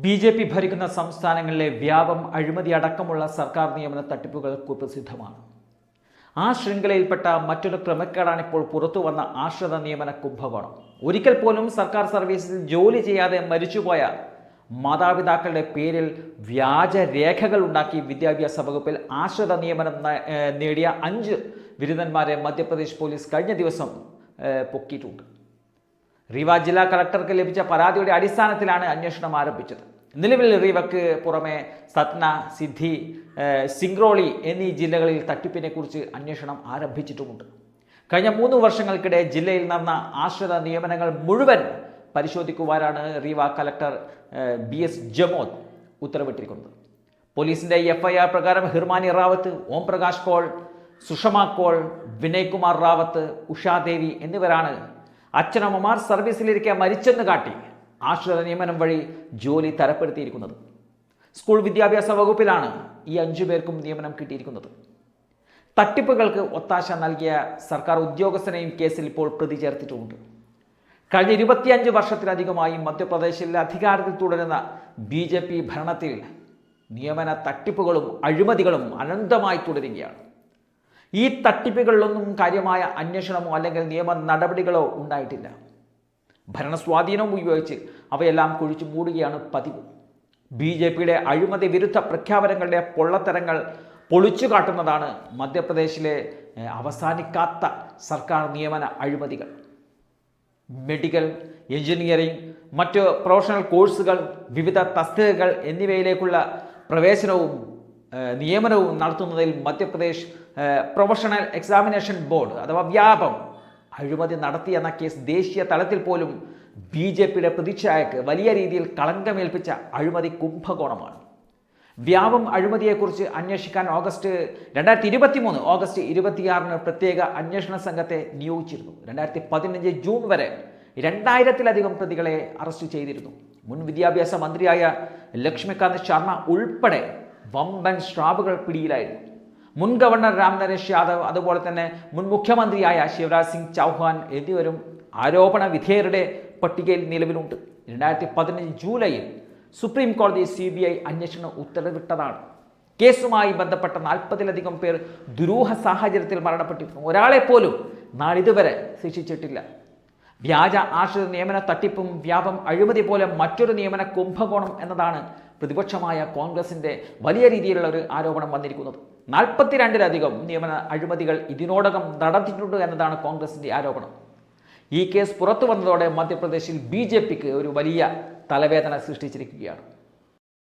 B J P ഭരിക്കുന്ന സംസ്ഥാനങ്ങളിലെ വ്യാപം അഴിമതി അടക്കമുള്ള സർക്കാർ നിയമന തട്ടിപ്പുകൾ കുപ്രസിദ്ധമാണ്. ആ ശൃംഖലയിൽപ്പെട്ട മറ്റൊരു ക്രമക്കേടാണ് ഇപ്പോൾ പുറത്തു വന്ന ആശ്രിത നിയമന കുംഭകോണം. ഒരിക്കൽ പോലും സർക്കാർ സർവീസിൽ ജോലി ചെയ്യാതെ മരിച്ചുപോയ മാതാപിതാക്കളുടെ പേരിൽ വ്യാജ രേഖകൾ ഉണ്ടാക്കി വിദ്യാഭ്യാസ വകുപ്പിൽ ആശ്രിത നിയമനം നേടിയ അഞ്ച് ബിരുദന്മാരെ മധ്യപ്രദേശ് പോലീസ് കഴിഞ്ഞ ദിവസം പൊക്കിയിട്ടുണ്ട്. റീവ ജില്ലാ കളക്ടർക്ക് ലഭിച്ച പരാതിയുടെ അടിസ്ഥാനത്തിലാണ് അന്വേഷണം ആരംഭിച്ചത്. നിലവിൽ റീവക്ക് പുറമെ സത്ന സിദ്ധി സിംഗ്രോളി എന്നീ ജില്ലകളിൽ തട്ടിപ്പിനെക്കുറിച്ച് അന്വേഷണം ആരംഭിച്ചിട്ടുമുണ്ട്. കഴിഞ്ഞ മൂന്ന് വർഷങ്ങൾക്കിടെ ജില്ലയിൽ നടന്ന ആശ്രിത നിയമനങ്ങൾ മുഴുവൻ പരിശോധിക്കുവാനാണ് റീവ കളക്ടർ ഏഹ് ബി എസ് ജമോദ് ഉത്തരവിട്ടിരിക്കുന്നത്. പോലീസിന്റെ എഫ് ഐ ആർ പ്രകാരം ഹിർമാനി റാവത്ത് ഓം പ്രകാശ് കോൾ സുഷമ കോൾ വിനയ് കുമാർ റാവത്ത് ഉഷാദേവി എന്നിവരാണ് അച്ഛനമ്മമാർ സർവീസിലിരിക്കെ മരിച്ചെന്ന് കാട്ടി ആശ്രിത നിയമനം വഴി ജോലി തരപ്പെടുത്തിയിരിക്കുന്നത്. സ്കൂൾ വിദ്യാഭ്യാസ വകുപ്പിലാണ് ഈ അഞ്ചു പേർക്കും നിയമനം കിട്ടിയിരിക്കുന്നത്. തട്ടിപ്പുകൾക്ക് ഒത്താശ നൽകിയ സർക്കാർ ഉദ്യോഗസ്ഥനെയും കേസിൽ ഇപ്പോൾ പ്രതി ചേർത്തിട്ടുമുണ്ട്. കഴിഞ്ഞ ഇരുപത്തിയഞ്ച് വർഷത്തിലധികമായി മധ്യപ്രദേശിൽ അധികാരത്തിൽ തുടരുന്ന ബി ഭരണത്തിൽ നിയമന തട്ടിപ്പുകളും അഴിമതികളും അനന്തമായി തുടരുകയാണ്. ഈ തട്ടിപ്പുകളിലൊന്നും കാര്യമായ അന്വേഷണമോ അല്ലെങ്കിൽ നിയമ നടപടികളോ ഉണ്ടായിട്ടില്ല. ഭരണസ്വാധീനവും ഉപയോഗിച്ച് അവയെല്ലാം കുഴിച്ചു മൂടുകയാണ് പതിവ്. ബി ജെ പിയുടെ അഴിമതി വിരുദ്ധ പ്രഖ്യാപനങ്ങളുടെ പൊള്ളത്തരങ്ങൾ പൊളിച്ചു കാട്ടുന്നതാണ് മധ്യപ്രദേശിലെ അവസാനിക്കാത്ത സർക്കാർ നിയമന അഴിമതികൾ. മെഡിക്കൽ എഞ്ചിനീയറിംഗ് മറ്റ് പ്രൊഫഷണൽ കോഴ്സുകൾ വിവിധ തസ്തികകൾ എന്നിവയിലേക്കുള്ള പ്രവേശനവും നിയമനവും നടത്തുന്നതിൽ മധ്യപ്രദേശ് പ്രൊഫഷണൽ എക്സാമിനേഷൻ ബോർഡ് അഥവാ വ്യാപം അഴിമതി നടത്തിയെന്ന കേസ് ദേശീയ തലത്തിൽ പോലും ബി ജെ പിയുടെ പ്രതിച്ഛായക്ക് വലിയ രീതിയിൽ കളങ്കമേൽപ്പിച്ച അഴിമതി കുംഭകോണമാണ്. വ്യാപം അഴിമതിയെക്കുറിച്ച് അന്വേഷിക്കാൻ ഓഗസ്റ്റ് രണ്ടായിരത്തി ഇരുപത്തി മൂന്ന് ഓഗസ്റ്റ് ഇരുപത്തിയാറിന് പ്രത്യേക അന്വേഷണ സംഘത്തെ നിയോഗിച്ചിരുന്നു. രണ്ടായിരത്തി പതിനഞ്ച് ജൂൺ വരെ രണ്ടായിരത്തിലധികം പ്രതികളെ അറസ്റ്റ് ചെയ്തിരുന്നു. മുൻ വിദ്യാഭ്യാസ മന്ത്രിയായ ലക്ഷ്മികാന്ത് ശർമ്മ ഉൾപ്പെടെ വമ്പൻ സ്ട്രാബുകൾ പിടിയിലായിരുന്നു. മുൻ ഗവർണർ രാം നരേഷ് യാദവ് അതുപോലെ തന്നെ മുൻ മുഖ്യമന്ത്രിയായ ശിവരാജ് സിംഗ് ചൗഹാൻ എന്നിവരും ആരോപണ വിധേയരുടെ പട്ടികയിൽ നിലവിലുണ്ട്. രണ്ടായിരത്തി പതിനഞ്ച് ജൂലൈയിൽ സുപ്രീം കോടതി സി ബി ഐ അന്വേഷണം ഉത്തരവിട്ടതാണ്. കേസുമായി ബന്ധപ്പെട്ട നാൽപ്പതിലധികം പേർ ദുരൂഹ സാഹചര്യത്തിൽ മരണപ്പെട്ടിരുന്നു. ഒരാളെ പോലും നാളിതുവരെ ശിക്ഷിച്ചിട്ടില്ല. വ്യാജ ആശ്രിത നിയമന തട്ടിപ്പും വ്യാപം അഴിമതി പോലെ മറ്റൊരു നിയമന കുംഭകോണം എന്നതാണ് പ്രതിപക്ഷമായ കോൺഗ്രസിന്റെ വലിയ രീതിയിലുള്ള ഒരു ആരോപണം വന്നിരിക്കുന്നത്. നാൽപ്പത്തിരണ്ടിലധികം നിയമന അഴിമതികൾ ഇതിനോടകം നടത്തിയിട്ടുണ്ട് എന്നതാണ് കോൺഗ്രസിന്റെ ആരോപണം. ഈ കേസ് പുറത്തു വന്നതോടെ മധ്യപ്രദേശിൽ ബി ഒരു വലിയ തലവേദന സൃഷ്ടിച്ചിരിക്കുകയാണ്.